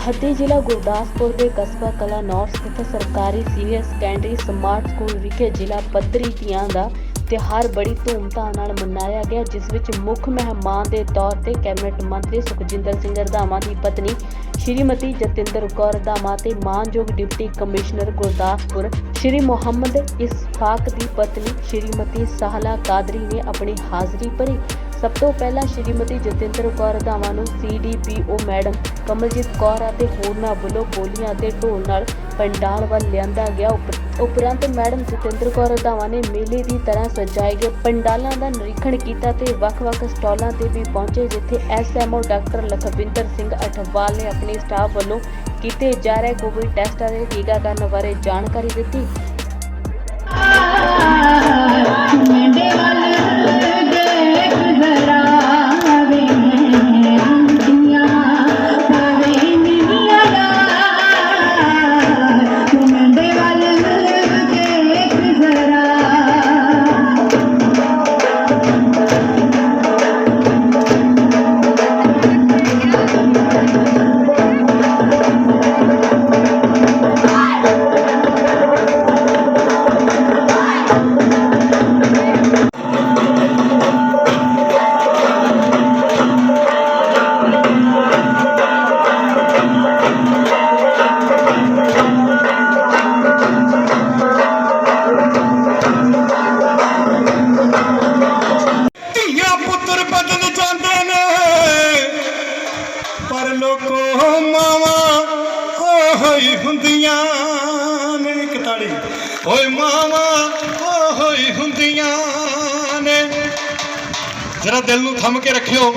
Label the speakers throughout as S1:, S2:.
S1: ਸਰਹੱਦੀ ਜ਼ਿਲ੍ਹਾ ਗੁਰਦਾਸਪੁਰ ਦੇ ਕਸਬਾ ਕਲਾ ਨੌਰਥ ਸਥਿਤ ਸਰਕਾਰੀ ਸੀਨੀਅਰ ਸੈਕੰਡਰੀ ਸਮਾਰਟ ਸਕੂਲ ਵਿਖੇ ਜ਼ਿਲ੍ਹਾ ਪੱਧਰੀ ਤੀਆਂ ਦਾ ਤਿਉਹਾਰ ਬੜੀ ਧੂਮਧਾਮ ਨਾਲ ਮਨਾਇਆ ਗਿਆ, ਜਿਸ ਵਿੱਚ ਮੁੱਖ ਮਹਿਮਾਨ ਦੇ ਤੌਰ ਤੇ ਕੈਬਨਿਟ ਮੰਤਰੀ ਸੁਖਜਿੰਦਰ ਸਿੰਘ ਰੰਧਾਵਾ ਦੀ ਪਤਨੀ ਸ਼੍ਰੀਮਤੀ ਜਤਿੰਦਰ ਕੌਰ ਰੰਧਾਵਾ ਤੇ ਮਾਨਯੋਗ ਡਿਪਟੀ ਕਮਿਸ਼ਨਰ ਗੁਰਦਾਸਪੁਰ ਸ਼੍ਰੀ ਮੁਹੰਮਦ ਇਸਫਾਕ ਦੀ ਪਤਨੀ ਸ਼੍ਰੀਮਤੀ ਸਾਹਲਾ ਕਾਦਰੀ ਨੇ ਆਪਣੀ ਹਾਜ਼ਰੀ ਭਰੀ। ਸਭ ਤੋਂ ਪਹਿਲਾਂ ਸ਼੍ਰੀਮਤੀ ਜਤਿੰਦਰ ਕੌਰ ਰੰਧਾਵਾ ਨੂੰ ਸੀਡੀਪੀਓ ਮੈਡਮ ਕਮਲਜੀਤ ਕੌਰ ਅਤੇ ਹੋਰਨਾਂ ਵੱਲੋਂ ਬੋਲੀਆਂ ਅਤੇ ਢੋਲ ਨਾਲ ਪੰਡਾਲ ਵੱਲ ਲਿਆਂਦਾ ਗਿਆ। ਉਪਰੰਤ ਮੈਡਮ ਜਤਿੰਦਰ ਕੌਰ ਰੰਧਾਵਾ ਨੇ ਮੇਲੇ ਦੀ ਤਰ੍ਹਾਂ ਸਜਾਏ ਗਏ ਪੰਡਾਲਾਂ ਦਾ ਨਿਰੀਖਣ ਕੀਤਾ ਤੇ ਵੱਖ-ਵੱਖ ਸਟਾਲਾਂ ਤੇ ਵੀ ਪਹੁੰਚੇ, ਜਿੱਥੇ ਐਸਐਮਓ ਡਾਕਟਰ ਲਖਵਿੰਦਰ ਸਿੰਘ ਅਠਵਾਲ ਨੇ ਆਪਣੇ ਸਟਾਫ ਵੱਲੋਂ ਕੀਤੇ ਜਾ ਰਹੇ ਕੋਵਿਡ ਟੈਸਟਾਂ ਦੇ ਟੀਕਾਕਰਨ ਬਾਰੇ ਜਾਣਕਾਰੀ ਦਿੱਤੀ।
S2: ਨੇ ਓਏ ਮਾਵਾਂ ਉਹੋ ਹੁੰਦੀਆਂ ਨੇ। ਜਰਾ ਦਿਲ ਨੂੰ ਥੰਮ ਕੇ ਰੱਖਿਓ।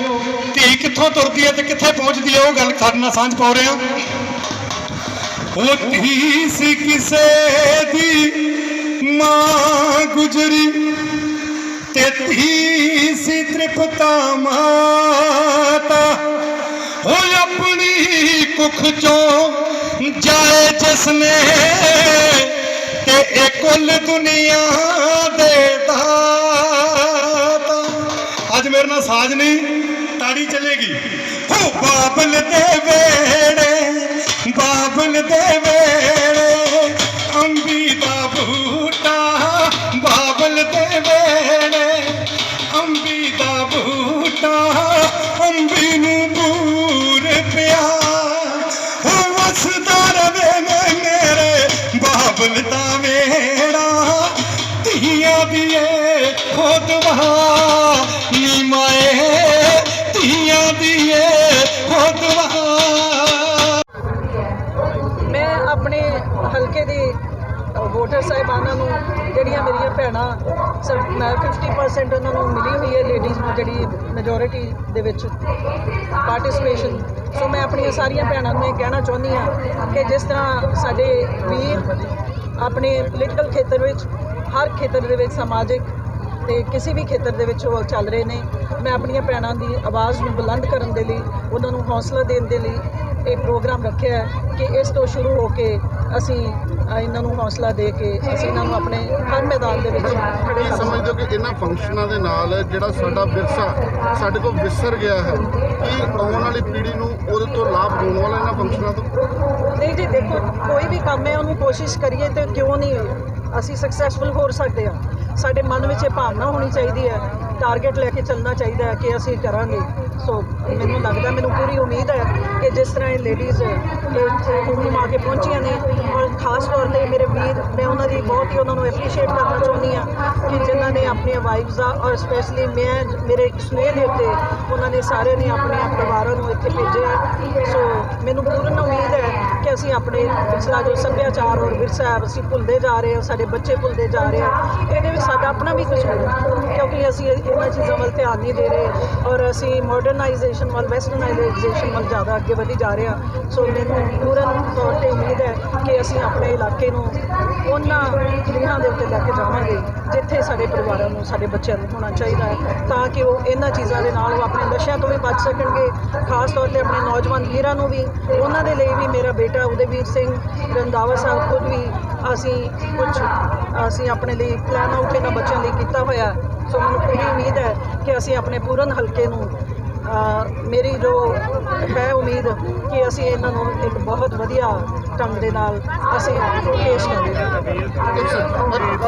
S2: ਧੀ ਕਿੱਥੋਂ ਤੁਰਦੀ ਹੈ ਤੇ ਕਿੱਥੇ ਪਹੁੰਚਦੀ ਹੈ ਉਹ ਗੱਲ ਸਾਡੇ ਨਾਲ ਸਾਂਝ ਪਾ ਰਿਹਾ। ਉਹ ਧੀ ਸੀ ਕਿਸੇ ਦੀ ਮਾਂ ਗੁਜਰੀ ਤੇ ਧੀ ਸੀ ਤ੍ਰਿਪਤਾ ਮਾਤਾ। ਹੋ ਆਪਣੀ ਕੁੱਖ ਚੋਂ ਜਾਏ ਜਿਸਨੇ ਇਹ ਕੁੱਲ ਦੁਨੀਆ ਦੇ ਦਾਤਾ। ਅੱਜ ਮੇਰੇ ਨਾਲ ਸਾਜ ਨਹੀਂ, ਤਾੜੀ ਚੱਲੇਗੀ। ਹੋ, ਬਾਬਲ ਦੇ ਵੇੜੇ, ਬਾਬਲ ਦੇ ਵੇੜੇ। ਅੰਬੀ ਦਾ ਬੂਟਾ, ਬਾਬਲ ਦੇ ਵੇੜੇ। ਅੰਬੀ ਦਾ ਬੂਟਾ, ਅੰਬੀ ਨੂੰ ਬੂਰ ਪਿਆ। ਬਾਬਲ ਵੇੜਾ ਧੀਆਂ ਦੀਏ ਖੋਦਵਾ ਨੀ ਮਾਏ। ਧੀਆਂ ਦੀਏ ਖੋਦਵਾ
S3: ਮੈਂ ਆਪਣੇ ਹਲਕੇ ਦੇ ਵੋਟਰ ਸਾਹਿਬਾਨਾਂ ਨੂੰ, ਜਿਹੜੀਆਂ ਮੇਰੀਆਂ ਭੈਣਾਂ ਸਰ ਮੈਂ 50% ਉਹਨਾਂ ਨੂੰ ਮਿਲੀ ਹੋਈ ਹੈ ਲੇਡੀਜ਼ ਨੂੰ ਜਿਹੜੀ ਮੈਜੋਰਿਟੀ ਦੇ ਵਿੱਚ ਪਾਰਟਿਸਿਪੇਸ਼ਨ ਸੋ ਮੈਂ ਆਪਣੀਆਂ ਸਾਰੀਆਂ ਭੈਣਾਂ ਨੂੰ ਇਹ ਕਹਿਣਾ ਚਾਹੁੰਦੀ ਹਾਂ ਕਿ ਜਿਸ ਤਰ੍ਹਾਂ ਸਾਡੇ ਵੀਰ ਆਪਣੇ ਪੋਲੀਟੀਕਲ ਖੇਤਰ ਵਿੱਚ ਹਰ ਖੇਤਰ ਦੇ ਵਿੱਚ ਸਮਾਜਿਕ ਤੇ ਕਿਸੇ ਵੀ ਖੇਤਰ ਦੇ ਵਿੱਚ ਉਹ ਚੱਲ ਰਹੇ ਨੇ। ਮੈਂ ਆਪਣੀਆਂ ਭੈਣਾਂ ਦੀ ਆਵਾਜ਼ ਨੂੰ ਬੁਲੰਦ ਕਰਨ ਦੇ ਲਈ ਉਹਨਾਂ ਨੂੰ ਹੌਸਲਾ ਦੇਣ ਦੇ ਲਈ ਇਹ ਪ੍ਰੋਗਰਾਮ ਰੱਖਿਆ ਹੈ ਕਿ ਇਸ ਤੋਂ ਸ਼ੁਰੂ ਹੋ ਕੇ ਅਸੀਂ ਇਹਨਾਂ ਨੂੰ ਹੌਸਲਾ ਦੇ ਕੇ ਅਸੀਂ ਇਹਨਾਂ ਨੂੰ ਆਪਣੇ ਹਰ ਮੈਦਾਨ ਦੇ ਵਿੱਚ ਖੜੇ
S4: ਸਮਝਦੇ ਕਿ ਇਹਨਾਂ ਫੰਕਸ਼ਨਾਂ ਦੇ ਨਾਲ ਜਿਹੜਾ ਸਾਡਾ ਵਿਰਸਾ ਸਾਡੇ ਕੋਲ ਵਿਸਰ ਗਿਆ ਹੈ ਕੀ ਆਉਣ ਵਾਲੀ ਪੀੜ੍ਹੀ ਨੂੰ ਉਹਦੇ ਤੋਂ ਲਾਭ ਹੋਣ ਵਾਲਾ ਇਹਨਾਂ ਫੰਕਸ਼ਨਾਂ ਤੋਂ?
S3: ਨਹੀਂ ਜੀ, ਦੇਖੋ, ਕੋਈ ਵੀ ਕੰਮ ਹੈ, ਉਹਨੂੰ ਕੋਸ਼ਿਸ਼ ਕਰੀਏ ਤੇ ਕਿਉਂ ਨਹੀਂ ਅਸੀਂ ਸਕਸੈਸਫੁਲ ਹੋ ਸਕਦੇ ਹਾਂ। ਸਾਡੇ ਮਨ ਵਿੱਚ ਇਹ ਭਾਵਨਾ ਹੋਣੀ ਚਾਹੀਦੀ ਹੈ ਟਾਰਗੇਟ ਲੈ ਕੇ ਚੱਲਣਾ ਚਾਹੀਦਾ ਹੈ ਕਿ ਅਸੀਂ ਕਰਾਂਗੇ। ਸੋ ਮੈਨੂੰ ਲੱਗਦਾ, ਮੈਨੂੰ ਪੂਰੀ ਉਮੀਦ ਹੈ ਕਿ ਜਿਸ ਤਰ੍ਹਾਂ ਇਹ ਲੇਡੀਜ਼ ਇੱਥੇ ਹੁਕਮ ਆ ਕੇ ਪਹੁੰਚੀਆਂ ਨੇ, ਔਰ ਖਾਸ ਤੌਰ ਤੇ ਮੇਰੇ ਵੀਰ, ਮੈਂ ਉਹਨਾਂ ਦੀ ਬਹੁਤ ਹੀ ਉਹਨਾਂ ਨੂੰ ਐਪਰੀਸ਼ੀਏਟ ਕਰਨਾ ਚਾਹੁੰਦੀ ਹਾਂ ਕਿ ਜਿਨ੍ਹਾਂ ਨੇ ਆਪਣੀਆਂ ਵਾਈਫਸ ਦਾ ਔਰ ਸਪੈਸ਼ਲੀ ਮੈਂ, ਮੇਰੇ ਇੱਕ ਸੁਨੇਹੇ ਦੇ ਉੱਤੇ ਉਹਨਾਂ ਨੇ ਸਾਰਿਆਂ ਨੇ ਆਪਣੇ ਪਰਿਵਾਰਾਂ ਨੂੰ ਇੱਥੇ ਭੇਜਿਆ ਸੋ ਮੈਨੂੰ ਪੂਰਨ ਉਮੀਦ ਹੈ ਕਿ ਅਸੀਂ ਆਪਣੇ ਪਿਛਲਾ ਜੋ ਸੱਭਿਆਚਾਰ ਔਰ ਵਿਰਸਾ ਹੈ, ਅਸੀਂ ਭੁੱਲਦੇ ਜਾ ਰਹੇ ਹਾਂ ਸਾਡੇ ਬੱਚੇ ਭੁੱਲਦੇ ਜਾ ਰਹੇ ਆ ਇਹਦੇ ਵਿੱਚ ਸਾਡਾ ਆਪਣਾ ਵੀ ਕਸੂਰ ਹੈ ਕਿਉਂਕਿ ਅਸੀਂ ਇਹਨਾਂ ਚੀਜ਼ਾਂ ਵੱਲ ਧਿਆਨ ਨਹੀਂ ਦੇ ਰਹੇ ਔਰ ਅਸੀਂ ਮਾਡਰਨਾਈਜੇਸ਼ਨ ਵੱਲ ਵੈਸਟਰਨਾਈਜੇਸ਼ਨ ਵੱਲ ਜ਼ਿਆਦਾ ਅੱਗੇ ਵਧੀ ਜਾ ਰਹੇ ਹਾਂ। ਸੋ ਮੈਨੂੰ ਪੂਰਨ ਤੌਰ ਤੇ ਉਮੀਦ ਹੈ ਕਿ ਅਸੀਂ ਆਪਣੇ ਇਲਾਕੇ ਨੂੰ ਉਹਨਾਂ ਰੂਹਾਂ ਦੇ ਉੱਤੇ ਲੈ ਕੇ ਜਾਵਾਂਗੇ। ਜਿੱਥੇ ਸਾਡੇ ਪਰਿਵਾਰਾਂ ਨੂੰ, ਸਾਡੇ ਬੱਚਿਆਂ ਨੂੰ ਹੋਣਾ ਚਾਹੀਦਾ ਹੈ, ਤਾਂ ਕਿ ਉਹ ਇਹਨਾਂ ਚੀਜ਼ਾਂ ਦੇ ਨਾਲ ਉਹ ਆਪਣੇ ਨਸ਼ਿਆਂ ਤੋਂ ਵੀ ਬਚ ਸਕਣਗੇ, ਖਾਸ ਤੌਰ ਤੇ ਆਪਣੇ ਨੌਜਵਾਨ ਵੀਰਾਂ ਨੂੰ ਵੀ, ਉਹਨਾਂ ਦੇ ਲਈ ਵੀ ਮੇਰਾ ਬੇਟਾ ਉਦੇਵੀਰ ਸਿੰਘ ਰੰਦਾਵਾ ਸਾਹਿਬ ਖੁਦ ਵੀ ਅਸੀਂ ਕੁਝ ਅਸੀਂ ਆਪਣੇ ਲਈ ਪਲਾਨ ਆਊਟ ਇਹਨਾਂ ਬੱਚਿਆਂ ਲਈ ਕੀਤਾ ਹੋਇਆ ਸੋ ਮੈਨੂੰ ਪੂਰੀ ਉਮੀਦ ਹੈ ਕਿ ਅਸੀਂ ਆਪਣੇ ਪੂਰਨ ਹਲਕੇ ਨੂੰ ਮੇਰੀ ਜੋ ਹੈ ਉਮੀਦ ਕਿ ਅਸੀਂ ਇਹਨਾਂ ਨੂੰ ਇੱਕ ਬਹੁਤ ਵਧੀਆ ਢੰਗ ਦੇ ਨਾਲ ਅਸੀਂ ਪੇਸ਼ ਕਰਾਂਗੇ।
S4: ਇੱਕ